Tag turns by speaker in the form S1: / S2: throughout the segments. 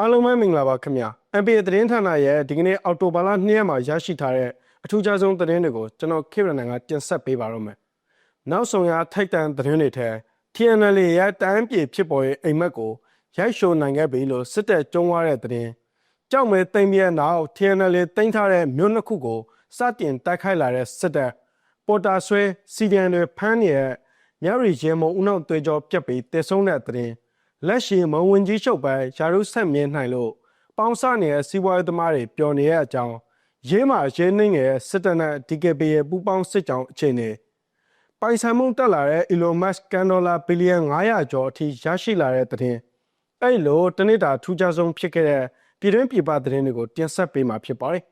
S1: အားလုံးပဲမင်္ဂလာပါခင်ဗျာ MPA သတင်းဌာနရဲ့ဒီကနေ့အော်တိုဘာလ2ရက်မှာရရှိထားတဲ့အထူးခြားဆုံးသတင်းတွေကိုကျွန်တော်ခေရနန်ကတင်ဆက်ပေးပါတော့မယ်နောက်ဆုံးရထိုက်တန်သတင်းတွေထဲ TNL ရဲ့တန်းပြေဖြစ်ပေါ်ရေးအိမ်မက်ကိုရိုက်ရှိုးနိုင်ခဲ့ပြီလို့စစ်တပ်ကျုံးသွားတဲ့သတင်းကြောက်မဲတိမ်ပြဲနောက် TNL တင်ထားတဲ့မြို့နှစ်ခုကိုစတင်တိုက်ခိုက်လာတဲ့စစ်တပ်ပေါ်တာဆွဲစီဒီအန်တွေဖမ်းနေတဲ့မြရီရဲမုံဦးနောက်သွေးကြောပြက်ပြီးတည်ဆုံးတဲ့သတင်း လက်ရှိမဝင်ကြီးချုပ်ပဲယာရုဆက်မြင်နိုင်လို့ပေါင်းစနေတဲ့စီးပွားရေးသမားတွေပျော်နေတဲ့အကြောင်းရေးမှာရေးနှိမ့်ငယ်စစ်တပ်နဲ့ DKP ရဲ့ပူးပေါင်းစစ်ကြောင်းအခြေအနေပိုင်ဆိုင်မှုတက်လာတဲ့ Elon Musk ကန်ဒေါ်လာဘီလီယံ900ကျော်အထိရရှိလာတဲ့သတင်းအဲ့လိုတနေ့တာထူးခြားဆုံးဖြစ်ခဲ့တဲ့ပြည်တွင်းပြည်ပသတင်းတွေကိုတင်ဆက်ပေးမှာဖြစ်ပါတယ်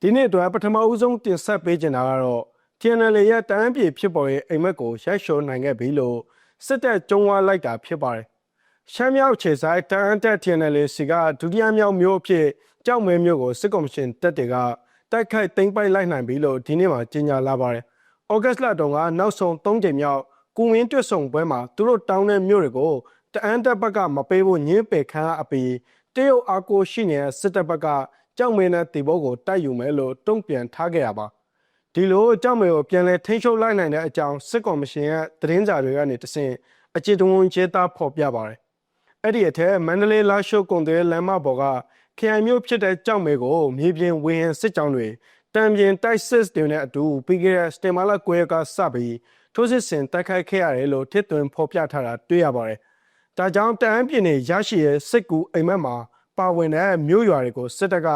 S1: ဒီနေ့အတွက်ပထမဦးဆုံးတင်ဆက်ပေးချင်တာကတော့ TNL ရဲ့တန်းပြေဖြစ်ပေါ်ရေးအိမ်မက်ကိုရိုက်လျှော်နိုင်ခဲ့ပြီလို့စစ်တပ်ကျုံးဝါလိုက်တာဖြစ်ပါတယ်။ရှမ်းမြောက်ခြေဆိုင်တန်းတက် TNL စီကဒုတိယမြောက်မျိုးအဖြစ်ကြောက်မဲမျိုးကိုစစ်ကော်မရှင်တပ်တွေကတိုက်ခိုက်သိမ်းပိုက်လိုက်နိုင်ပြီလို့ဒီနေ့မှကြေညာလာပါတယ်။ဩဂတ်လတုန်းကနောက်ဆုံး၃ချိန်မြောက်ကုဝင်းတွတ်ဆုံပွဲမှာသူတို့တောင်းတဲ့မျိုးတွေကိုတအန်းတက်ဘက်ကမပေးဖို့ညင်းပယ်ခန်းအပီတရုတ်အားကိုရှိနေတဲ့စစ်တပ်ဘက်ကကြောက်မဲနဲ့တီဘောကိုတိုက်ယူမယ်လို့တုံ့ပြန်ထားခဲ့ရပါ။ ဒီလိုအကြောင်းမျိုးကိုပြန်လဲထိန်းချုပ်လိုက်နိုင်တဲ့အကြောင်းစစ်ကော်မရှင်ရဲ့သတင်းစာတွေကနေတဆင့်အကြည်တဝန်ကျေတာဖော်ပြပါတယ်။အဲ့ဒီအထက်မန္တလေးလာရှိုးကုန်တဲ့လမ်းမပေါ်ကခရိုင်မျိုးဖြစ်တဲ့ကြောက်မဲကိုမြေပြင်ဝင်းစစ်ကြောင်းတွေတံပြင်တိုက်စစ်တွေနဲ့အတူပြီးခဲ့တဲ့စတင်မာလာကွဲကစပြီးထိုးစစ်ဆင်တိုက်ခိုက်ခဲ့ရတယ်လို့ထစ်သွင်းဖော်ပြထားတာတွေ့ရပါတယ်။ဒါကြောင့်တအန်းပြည်နယ်ရရှိရဲ့စစ်ကူအိမ်မက်မှာပါဝင်တဲ့မြို့ရွာတွေကိုစစ်တပ်က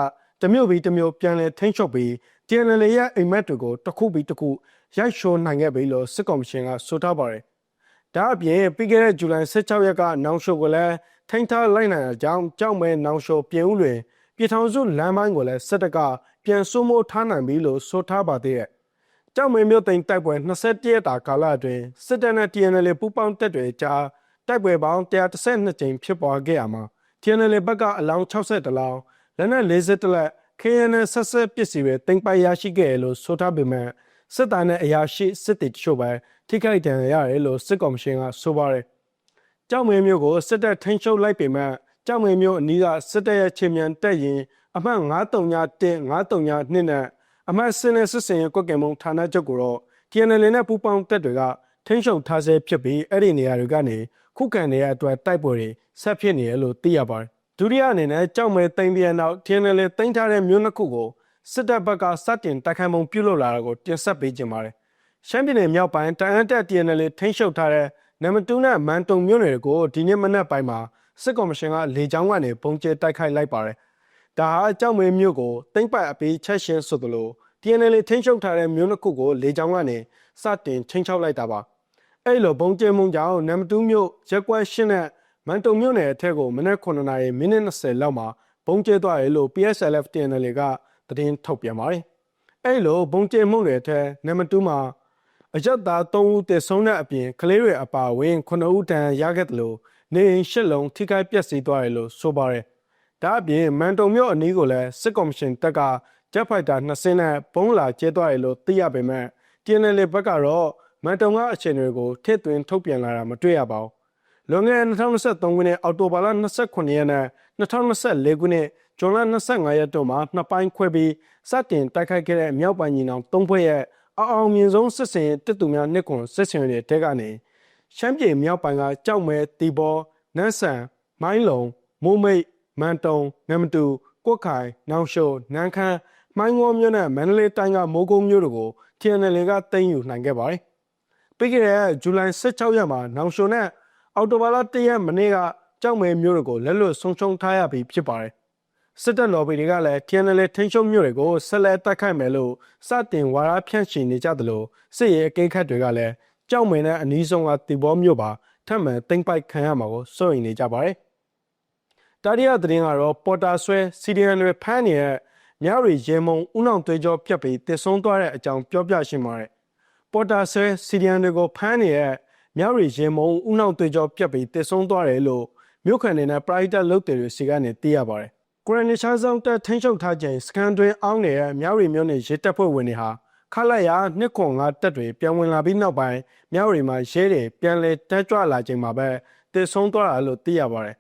S1: တမျိုးပြီးတမျိုးပြန်လည်ထိန်းချုပ်ပြီး TNL ရဲ့အိမ်မက်တွေကိုတစ်ခုပြီးတစ်ခုရိုက်ရှိုးနိုင်ခဲ့ပြီလို့စစ်ကော်မရှင်ကဆိုထားပါတယ်။ဒါအပြင်ပြီးခဲ့တဲ့ဇူလိုင်16ရက်ကနောင်ရှိုကိုလည်းထိန်းထားလိုက်နိုင်တဲ့အကြောင်းကြောက်မဲနောင်ရှိုပြင်ဦးလွင်ပြည်ထောင်စုလမ်းပိုင်းကိုလည်းစစ်တပ်ကပြန်စိုးမိုးထားနိုင်ပြီလို့ဆိုထားပါသေးတယ်။ကြောက်မဲမြို့သိမ်းတိုက်ပွဲ21ရက်တာကာလအတွင်းစစ်တပ်နဲ့ TNL ပူးပေါင်းတပ်တွေကြားတိုက်ပွဲပေါင်း132ကြိမ်ဖြစ်ပွားခဲ့ရမှာ TNL ဘက်ကအလောင်း60လောင်းလက်နက်40လက် KNN ဆက်ဆက်ပစ္စည်းတွေတင်ပိုင်ရရှိခဲ့လို့ဆိုထားပေမဲ့စစ်သားနဲ့အရာရှိစစ်တီတချို့ပဲထိခိုက်ဒဏ်ရာရတယ်လို့စစ်ကော်မရှင်ကဆိုပါတယ်။ကြောက်မင်းမျိုးကိုစစ်တပ်ထိန်းချုပ်လိုက်ပေမဲ့ကြောက်မင်းမျိုးအနီးကစစ်တပ်ရဲ့ချင်းမြန်တက်ရင်အမှတ်939 939နှစ်နဲ့အမှတ်စင်းနဲ့စစ်စင်ရဲ့ကွက်ကင်မုံဌာနချုပ်ကိုတော့ TNL နဲ့ပူးပေါင်းတပ်တွေကထိန်းချုပ်ထားဆဲဖြစ်ပြီးအဲ့ဒီနေရာတွေကနေခုခံနေရအတွက်တိုက်ပွဲတွေဆက်ဖြစ်နေရလို့သိရပါတယ် ဒုတိယအနေနဲ့ကြောက်မဲတိမ်ပြန်နောက် TNL တင်ထားတဲ့မြို့နှစ်ခုကိုစစ်တပ်ဘက်ကစတင်တိုက်ခိုက်မှုပြုလုပ်လာတာကိုတင်ဆက်ပေးကြပါတယ်။ရှမ်းပြည်နယ်မြောက်ပိုင်းတအန်းတက် TNL ထိန်းချုပ်ထားတဲ့နမတူးနဲ့မန်တုံမြို့နယ်ကိုဒီနေ့မနက်ပိုင်းမှာစစ်ကော်မရှင်ကလေကြောင်းကနေပုံကျဲတိုက်ခိုက်လိုက်ပါတယ်။ဒါဟာကြောက်မဲမြို့ကိုတိမ့်ပတ်အပြီးချက်ရှင်ဆိုသလို TNL ထိန်းချုပ်ထားတဲ့မြို့နှစ်ခုကိုလေကြောင်းကနေစတင်ချင်းချောက်လိုက်တာပါ။အဲ့လိုပုံကျဲမှုကြောင့်နမတူးမြို့ရက်ကွက်ရှင်းတဲ့ မန်တုံမြို့နယ်အထက်ကိုမနက်9နာရီမိနစ်20လောက်မှာဘုံကျဲသွားတယ်လို့ PSLF TNL ကသတင်းထုတ်ပြန်ပါတယ်။အဲ့လိုဘုံကျဲမှုတွေအထက်နမတူမှာအရက်သား3ဦးတည်ဆုံးတဲ့အပြင်ကလေးတွေအပါအဝင်9ဦးတန်ရခဲ့တယ်လို့နေအိမ်၈လုံးထိခိုက်ပျက်စီးသွားတယ်လို့ဆိုပါတယ်။ဒါအပြင်မန်တုံမြို့အနီးကိုလည်းစစ်ကော်မရှင်တပ်ကဂျက်ဖိုက်တာ2စင်းနဲ့ပုံးလာကျဲသွားတယ်လို့သိရပေမဲ့ TNL ဘက်ကတော့မန်တုံကအခြေအနေကိုထည့်သွင်းထုတ်ပြန်လာတာမတွေ့ရပါဘူး လွန်ခဲ့တဲ့2023ခုနှစ်အောက်တိုဘာလ29ရက်နဲ့2024ခုနှစ်ဇွန်လ25ရက်တို့မှာနှစ်ပိုင်းခွဲပြီးစတင်တိုက်ခိုက်ခဲ့တဲ့မြောက်ပိုင်းညီနောင်၃ဖွဲ့ရဲ့အအောင်မြင်ဆုံးစစ်စင်တစ်သူများနှစ်ခွန်စစ်စင်တွေတဲကနေရှမ်းပြည်မြောက်ပိုင်းကကြောက်မဲတီဘောနန်းဆန်မိုင်းလုံမိုးမိတ်မန်တုံနမတူကွက်ခိုင်နောင်ရှိုနန်းခမ်းမိုင်းငေါမြို့နဲ့မန္တလေးတိုင်းကမိုးကုံမြို့တို့ကို TNL ကတင်ယူနိုင်ခဲ့ပါတယ်။ပြီးခဲ့တဲ့ဇူလိုင်16ရက်မှာနောင်ရှိုနဲ့ အော်တိုဘာလ၁ရက်မနေ့ကကြောက်မဲမျိုးတွေကိုလက်လွတ်ဆုံးရှုံးထားရပြီးဖြစ်ပါတယ်။စစ်တပ်လော်ဘီတွေကလည်း TNL ထိန်းချုပ်မျိုးတွေကိုဆက်လက်တိုက်ခိုက်မယ်လို့စတင်ဝါဒဖြန့်ချီနေကြသလိုစစ်ရေးအကိန်းခတ်တွေကလည်းကြောက်မဲနဲ့အနီးဆုံးကတီဘောမျိုးပါထပ်မံတိမ့်ပိုက်ခံရမှာကိုစိုးရိမ်နေကြပါတယ်။တာရီယာသတင်းကတော့ပေါ်တာဆွဲစီဒီအန်တွေဖမ်းနေတဲ့မြရီရေမုံဥနောင်သွေးကြောပြတ်ပြီးတည်ဆုံးသွားတဲ့အကြောင်းပြောပြရှင်းပါတယ်။ပေါ်တာဆွဲစီဒီအန်တွေကိုဖမ်းနေတဲ့ မြရီရင်မုံဥနောက်သွေးကြောပြတ်ပြီးတည်ဆုံးသွားတယ်လို့မြို့ခံတွေနဲ့ပရိုက်တာလုပ်တယ်တွေစီကနေသိရပါတယ်။ကိုရနီရှာဆောင်တက်ထိန်းချုပ်ထားခြင်းစကန်တွင်အောင်းနေတဲ့မြရီမြို့နယ်ရဲတပ်ဖွဲ့ဝင်တွေဟာခလိုက်ရနှစ်ခွန်ငါတက်တွေပြန်ဝင်လာပြီးနောက်ပိုင်းမြောက်ရီမှာရဲတွေပြန်လဲတက်ကြွလာချိန်မှာပဲတည်ဆုံးသွားတာလို့သိရပါတယ်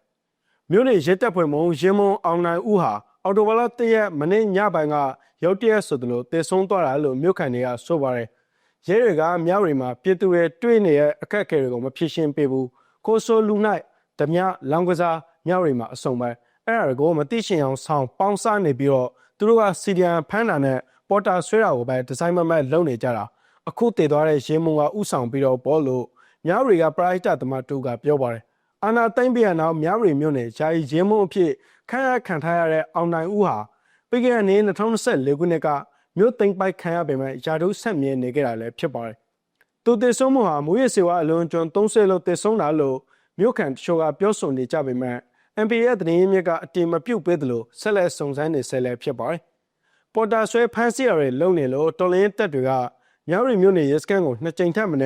S1: မြို့နေရဲတပ်ဖွဲ့မှရင်းမုံအောင်နိုင်ဦးဟာအော်တိုဘလာတရက်မနေ့ညပိုင်းကရောက်တရက်ဆိုသလိုတည်ဆုံးသွားတာလို့မြို့ခံတွေကဆိုပါတယ် ရဲတွေကမြောက်ရီမှာပြည်သူတွေတွေ့နေတဲ့အခက်အခဲတွေကိုမဖြစ်ရှင်းပေးဘူးကိုဆိုလူနိုင်ဓမြလောင်ကစားမြောက်ရီမှာအစုံပဲအဲ့ဒါကိုမသိရှင်အောင်ဆောင်းပေါင်းစားနေပြီးတော့သူတို့ကစီဒီယန်ဖမ်းတာနဲ့ပေါ်တာဆွဲတာကိုပဲဒီဇိုင်းမမတ်လုပ်နေကြတာအခုတည်သွားတဲ့ရေမုံကဥဆောင်ပြီးတော့ဘောလို့မြောက်ရီကပရိုက်တာသမားတူကပြောပါတယ်အာနာသိမ့်ပြန်နောက်မြောက်ရီမြို့နယ်ဂျာယီရေမုံအဖြစ်ခန့်ရခံထားရတဲ့အောင်နိုင်ဦးဟာပြီးခဲ့တဲ့နှစ်2024ခုနှစ်က မြို့သိမ့်ပိုက်ခံရပေမဲ့ယာဒုဆက်မြဲနေခဲ့တာလည်းဖြစ်ပါတယ်သူတည်ဆုံးမှုဟာမူရစေဝါအလွန်ကျွန်း30လို့တည်ဆုံးတာလို့မြို့ခံတချို့ကပြောဆိုနေကြပေမဲ့ MPA ရဲ့သတင်းရင်းမြစ်ကအတင်မပြုတ်ပေးသလိုဆက်လက်စုံစမ်းနေဆဲလည်းဖြစ်ပါတယ်။ပေါ်တာဆွဲဖမ်းဆီးရတဲ့လုံနေလို့တော်လင်းတက်တွေကမြောက်ရီမြို့နယ်ရဲစခန်းကိုနှစ်ကြိမ်ထပ်မံ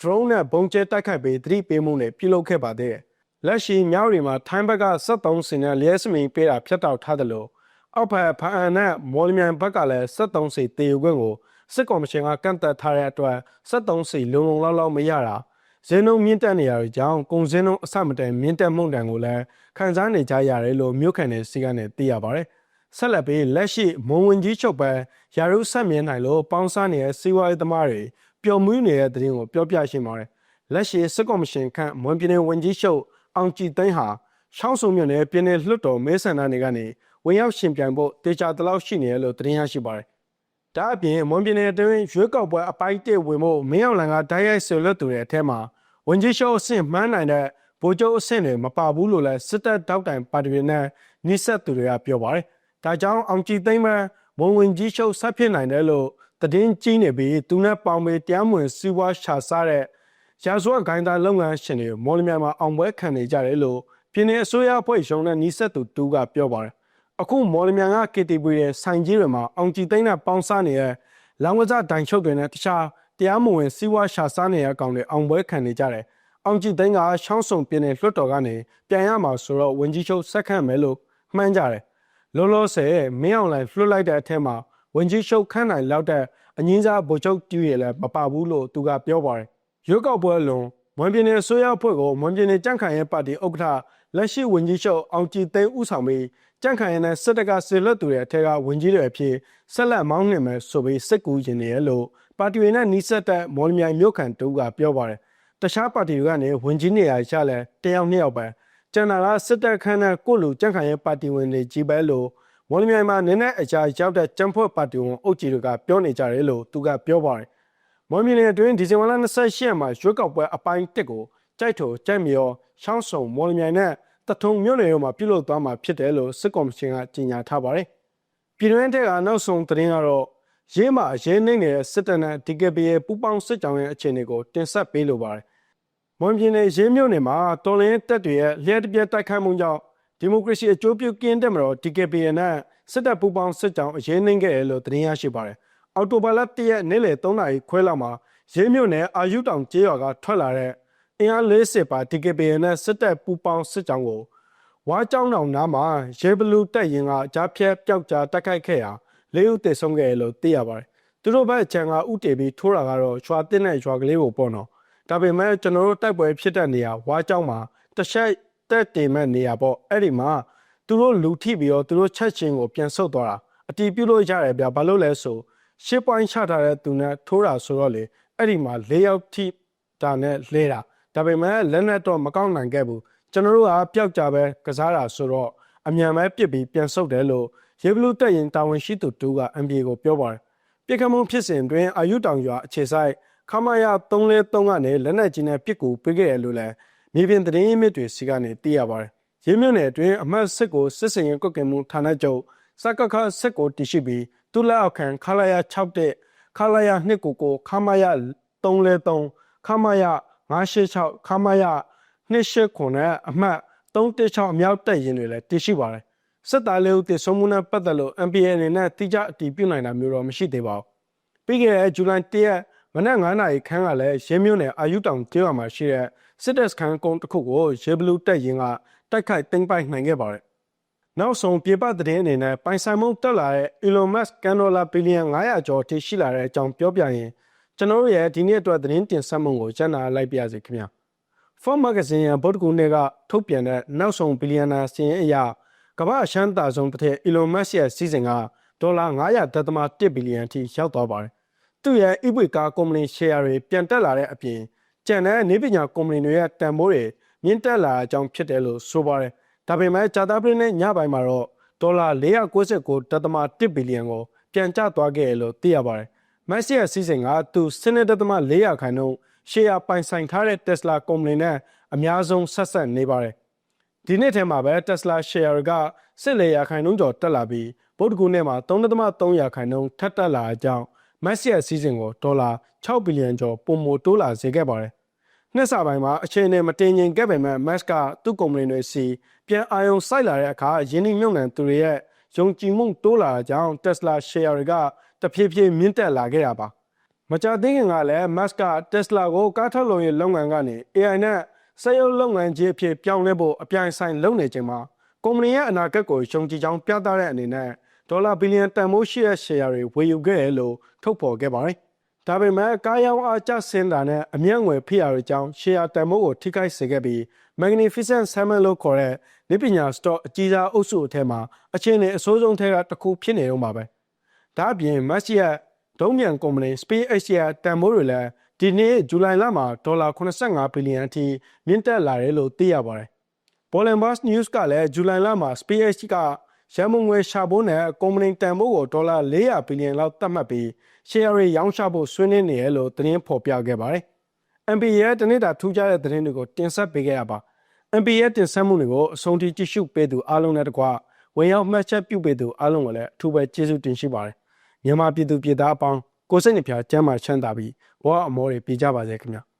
S1: drone နဲ့ဘုံကျဲတိုက်ခိုက်ပြီးသတိပေးမှုနဲ့ပြုလုပ်ခဲ့ပါသေးတယ်။လက်ရှိမြောက်ရီမှာထိုင်းဘက်က73စင်နဲ့လျှက်စမီပေးတာဖျက်တောက်ထားတယ်လို့ အောက်ဖက်ဖအန်နဲ့မော်လမြိုင်ဘက်ကလည်း73စီတေယူခွင့်ကိုစစ်ကော်မရှင်ကကန့်သက်ထားတဲ့အတွက်73စီလုံလုံလောက်လောက်မရတာဇင်းလုံးမြင့်တက်နေရတဲ့ကြောင့်ကုံစင်းလုံးအဆမတန်မြင့်တက်မှုတန်ကိုလည်းခံစားနေကြရတယ်လို့မြို့ခံတွေစီကနေသိရပါတယ်။ဆက်လက်ပြီးလက်ရှိမုံဝင်ကြီးချုပ်ပဲရာရုဆက်မြင်နိုင်လို့ပေါင်းစားနေတဲ့စီးပွားရေးသမားတွေပျော်မွေးနေတဲ့သတင်းကိုပြောပြရှင်းပါတယ်။လက်ရှိစစ်ကော်မရှင်ခန့်မွန်ပြည်နယ်ဝင်ကြီးချုပ်အောင်ကြည်သိန်းဟာရှောင်းဆုံမြို့နယ်ပြည်နယ်လွှတ်တော်မဲဆန္ဒနယ်ကနေ ဝင်ရောက်ရှင်ပြိုင်ဖို့တေချာတလောက်ရှိနေတယ်လို့သတင်းရရှိပါတယ်။ဒါအပြင်မွန်ပြည်နယ်အတွင်းရွေးကောက်ပွဲအပိုင်းတစ်ဝင်ဖို့မင်းအောင်လှိုင်ကတိုက်ရိုက်ဆွေလွတ်သူတွေအထက်မှာဝင်ကြီးချုပ်အဆင့်မှန်းနိုင်တဲ့ဗိုလ်ချုပ်အဆင့်တွေမပါဘူးလို့လည်းစစ်တပ်တောက်တိုင်ပါတီတွေနဲ့နှိစက်သူတွေကပြောပါတယ်။ဒါကြောင့်အောင်ကြည်သိမ့်မဲ့ဝန်ဝင်ကြီးချုပ်ဆက်ဖြစ်နိုင်တယ်လို့သတင်းကြီးနေပြီးသူနဲ့ပေါင်ပေတရားမဝင်စီးပွားရှာစားတဲ့ရာဇဝတ်ဂိုင်းသားလုပ်ငန်းရှင်တွေမော်လမြိုင်မှာအောင်ပွဲခံနေကြတယ်လို့ပြည်내အစိုးရအဖွဲ့ရုံးနဲ့နှိစက်သူတူကပြောပါတယ်။ အခုမော်လမြိုင်က KTV ရဲ့ဆိုင်ကြီးတွေမှာအောင်ကြည်သိမ့်နဲ့ပေါင်းစားနေတဲ့လောင်ဝဇဒိုင်ချုပ်တွေနဲ့တခြားတရားမဝင်စီးပွားရှာစားနေတဲ့အကောင်တွေအောင်ပွဲခံနေကြတယ်။အောင်ကြည်သိန်းကရှောင်းဆုံပြည်နယ်လွှတ်တော်ကနေပြန်ရမှာဆိုတော့ဝင်ကြီးချုပ်ဆက်ခန့်မယ်လို့မှန်းကြတယ်။လောလောဆယ်မင်းအောင်လှိုင်လွှတ်လိုက်တဲ့အထက်မှာဝင်ကြီးချုပ်ခန့်နိုင်လောက်တဲ့အငင်းစားဗိုလ်ချုပ်တူရလည်းမပါဘူးလို့သူကပြောပါတယ်။ရွေးကောက်ပွဲလွန်မွန်ပြည်နယ်အစိုးရအဖွဲ့ကိုမွန်ပြည်နယ်ကြန့်ခိုင်ရဲ့ပါတီဥက္ကဋ္ဌလက်ရှိဝင်ကြီးချုပ်အောင်ကြည်သိန်းဦးဆောင်ပြီး ကြန့်ခိုင်ရဲ့စစ်တပ်ကစစ်လက်သူတွေအထက်ကဝင်ကြီးတွေအဖြစ်ဆက်လက်မောင်းနှင်မယ်ဆိုပြီးစစ်ကူရင်နေရလို့ပါတီဝင်နဲ့နှိစက်တဲ့မော်လမြိုင်မြို့ခံတူကပြောပါတယ်တခြားပါတီတွေကနေဝင်ကြီးနေရာရလဲတယောက်နှစ်ယောက်ပဲကျန်တာကစစ်တပ်ခန်းနဲ့ကိုလူကြန့်ခိုင်ရဲ့ပါတီဝင်တွေကြီးပဲလို့မော်လမြိုင်မှာနည်းနည်းအကြာရောက်တဲ့ကျန်းဖွဲ့ပါတီဝင်အုပ်ကြီးတွေကပြောနေကြတယ်လို့သူကပြောပါတယ်မော်မြင်နယ်အတွင်းဒီဇင်ဘာလ28ရက်မှာရွေးကောက်ပွဲအပိုင်း1ကိုကြိုက်ထိုကြိုက်မြေရောရှောင်းဆုံမော်လမြိုင်နဲ့ တထုံမြို့နယ်ရောမှာပြုလုပ်သွားမှာဖြစ်တယ်လို့စစ်ကော်မရှင်ကကြေညာထားပါတယ်ပြည်တွင်းတဲ့ကနောက်ဆုံးသတင်းကတော့ရေးမှာရဲနှိမ့်နေတဲ့စစ်တပ်နဲ့ DKB ရဲ့ပူးပေါင်းစစ်ကြောင်းရဲ့အခြေအနေကိုတင်ဆက်ပေးလိုပါတယ်။မွန်ပြည်နယ်ရေးမြို့နယ်မှာတော်လင်းတပ်တွေရဲ့လျှက်တပြက်တိုက်ခိုက်မှုကြောင့်ဒီမိုကရေစီအကျိုးပြုကင်းတဲ့မတော် DKB နဲ့စစ်တပ်ပူးပေါင်းစစ်ကြောင်းအရေးနှိမ့်ခဲ့တယ်လို့သတင်းရရှိပါတယ်။အော်တိုဘာလ၁ရက်နေ့လယ်3နာရီခွဲလောက်မှာရေးမြို့နယ်အာယုတောင်ကျေးရွာကထွက်လာတဲ့ အင်အား40ပါ DKB နဲ့စစ်တပ်ပူးပေါင်းစစ်ကြောင်းကိုဝါကြောင်းတောင်နားမှာရေဘလူးတက်ရင်ကကြားဖြတ်ပျောက်ကြားတက်ခိုက်ခဲ့ရာလေးဦးတည်ဆုံးခဲ့လို့သိရပါတယ်။သူတို့ဘက်အချံကဥတေပြီးထိုးတာကတော့ရွာတင်းတဲ့ရွာကလေးကိုပေါ့နော်။ဒါပေမဲ့ကျွန်တော်တို့တိုက်ပွဲဖြစ်တဲ့နေရာဝါကြောင်းမှာတချက်တက်တင်မဲ့နေရာပေါ့အဲ့ဒီမှာသူတို့လူထိပြီးတော့သူတို့ချက်ချင်းကိုပြန်ဆုတ်သွားတာအတီးပြုတ်လို့ရတယ်ဗျဘာလို့လဲဆိုရှစ်ပွိုင်းချထားတဲ့သူနဲ့ထိုးတာဆိုတော့လေအဲ့ဒီမှာ၄ယောက်ထိတာနဲ့လဲတာ ဒါပေမဲ့လက်နဲ့တော့မကောက်နိုင်ခဲ့ဘူးကျွန်တော်တို့ကပျောက်ကြပဲကစားတာဆိုတော့အမြန်ပဲပြစ်ပြီးပြန်ဆုတ်တယ်လို့ရေဘလူးတက်ရင်တာဝန်ရှိသူတူက NBA ကိုပြောပါတယ်ပြစ်ခတ်မှုဖြစ်စဉ်တွင်အာယုတောင်ရွာအခြေဆိုင်ခမရ303ကနေလက်နက်ကြီးနဲ့ပစ်ကူပေးခဲ့တယ်လို့လည်းမြေပြင်သတင်းရင်းမြစ်တွေစီကနေသိရပါတယ်ရင်းမြစ်နယ်အတွင်းအမှတ်စစ်ကိုစစ်စင်ရင်ကွက်ကင်မှုဌာနချုပ်စကခစစ်ကိုတရှိပြီးသူလက်အောက်ခံခလာရ6တဲ့ခလာရ299ခမရ303ခမရ 986ခမရ289နဲ့အမှတ်316အမြောက်တက်ရင်တွေလည်းတရှိပါတယ်စစ်သားလေးဦးတည်ဆုံးမှုနဲ့ပတ်သက်လို့ MPA အနေနဲ့တိကျအတည်ပြုနိုင်တာမျိုးတော့မရှိသေးပါဘူးပြီးခဲ့တဲ့ဇူလိုင်1ရက်မနက်9နာရီခန်းကလည်းရဲမြို့နယ်အာယုတောင်ကျေးရွာမှာရှိတဲ့စစ်တပ်စခန်းကုန်းတစ်ခုကိုရဲဘလူးတက်ရင်ကတိုက်ခိုက်သိမ်းပိုက်နိုင်ခဲ့ပါတယ်နောက်ဆုံးပြေပသတင်းအနေနဲ့ပိုင်ဆိုင်မှုတက်လာတဲ့ Elon Musk ကန်ဒေါ်လာဘီလီယံ900ကျော်ထိရှိလာတဲ့အကြောင်းပြောပြရင် ကျွန်တော်တို့ရဲ့ဒီနေ့အတွက်သတင်းတင်ဆက်မှုကိုကျန်နာလိုက်ပြစေခင်ဗျာ Forbes Magazine ရဲ့ဗုဒ္ဓဂုနေ့ကထုတ်ပြန်တဲ့နောက်ဆုံးဘီလီယံနာစီးရင်အရာကမ္ဘာအရှမ်းသာဆုံးတစ်ထက် Elon Musk ရဲ့စီစဉ်ကဒေါ်လာ900.1ဘီလီယံထိရောက်သွားပါတယ်သူ့ရဲ့ e-book ကားကုမ္ပဏီ share တွေပြန်တက်လာတဲ့အပြင်ကျန်တဲ့နေပညာကုမ္ပဏီတွေရဲ့တန်ဖိုးတွေမြင့်တက်လာတဲ့အကြောင်းဖြစ်တယ်လို့ဆိုပါတယ်။ဒါပေမဲ့ဂျာတာပရင်းနဲ့ညပိုင်းမှာတော့ဒေါ်လာ499.1ဘီလီယံကိုပြန်ကျသွားခဲ့တယ်လို့သိရပါတယ်။ မက်ဆီရဲ့စီစဉ်ကသူ7.4ခိုင်နှုန်းရှေ့ရပိုင်ဆိုင်ထားတဲ့ Tesla ကုမ္ပဏီနဲ့အများဆုံးဆက်ဆက်နေပါတယ်။ဒီနေ့ထဲမှာပဲ Tesla share ကစစ်လေယာခိုင်နှုန်းကျော်တက်လာပြီးဗုဒ္ဓဂုနေ့မှာ3.3ရာခိုင်နှုန်းထပ်တက်လာတဲ့အကြောင်းမက်ဆီရဲ့စီစဉ်ကိုဒေါ်လာ6ဘီလီယံကျော်ပုံမိုတိုးလာစေခဲ့ပါတယ်။နှစ်စပိုင်းမှာအခြေအနေမတင်ငင်ခဲ့ပေမဲ့ Musk ကသူ့ကုမ္ပဏီတွေစီပြန်အာရုံစိုက်လာတဲ့အခါယင်းနှိမ့်မြုံနှံသူတွေရဲ့ယုံကြည်မှုတိုးလာတဲ့ကြောင့် Tesla share တွေက တဖြည်းဖြည်းမြင့်တက်လာခဲ့တာပါ။မကြာသေးခင်ကလည်း Musk က Tesla ကိုကားထုတ်လုပ်ရေးလုပ်ငန်းကနေ AI နဲ့စက်ရုပ်လုပ်ငန်းကြီးအဖြစ်ပြောင်းလဲဖို့အပြိုင်ဆိုင်လုပ်နေချိန်မှာကုမ္ပဏီရဲ့အနာဂတ်ကိုယုံကြည်ကြောင်းပြသတဲ့အနေနဲ့ဒေါ်လာဘီလီယံတန်ဖိုးရှိတဲ့ share တွေဝယ်ယူခဲ့တယ်လို့ထုတ်ဖော်ခဲ့ပါတယ်။ဒါပေမဲ့ကားရောင်းအားကျဆင်းတာနဲ့အမျက်ငွေဖိအားတွေကြောင့် share တန်ဖိုးကိုထိခိုက်စေခဲ့ပြီး Magnificent Seven လို့ခေါ်တဲ့နေပညာ stock အကြီးစားအုပ်စုအထက်မှာအခြေအနေအဆိုးဆုံးထက်ကတစ်ခုဖြစ်နေတော့မှာပဲ။ ဒါအပြင် Musk ရဲ့ဒုံးမြန်ကုမ္ပဏီ SpaceX ရဲ့တန်ဖိုးတွေလည်းဒီနေ့ဇူလိုင်လမှာဒေါ်လာ85ဘီလီယံအထိမြင့်တက်လာတယ်လို့သိရပါတယ်။ Polenbus News ကလည်းဇူလိုင်လမှာ SpaceX ကရန်ပုံငွေရှာဖို့နဲ့ကုမ္ပဏီတန်ဖိုးကိုဒေါ်လာ400ဘီလီယံလောက်သတ်မှတ်ပြီး share တွေရောင်းချဖို့ဆွေးနွေးနေရလို့သတင်းဖော်ပြခဲ့ပါတယ်။ MB ရဲ့တနေ့တာထူးခြားတဲ့သတင်းတွေကိုတင်ဆက်ပေးခဲ့ရပါ။ MB ရဲ့တင်ဆက်မှုတွေကိုအဆုံးထိကြည့်ရှုပေးသူအားလုံးနဲ့တကွ ဝင်ရောက်မှတ်ချက်ပြုပေးသူအားလုံးကိုလည်းအထူးပဲကျေးဇူးတင်ရှိပါတယ်။မြန်မာပြည်သူပြည်သားအပေါင်းကိုစိတ်နှပြချမ်းသာချမ်းသာပြီးဘဝအမောတွေပြကြပါစေခင်ဗျာ။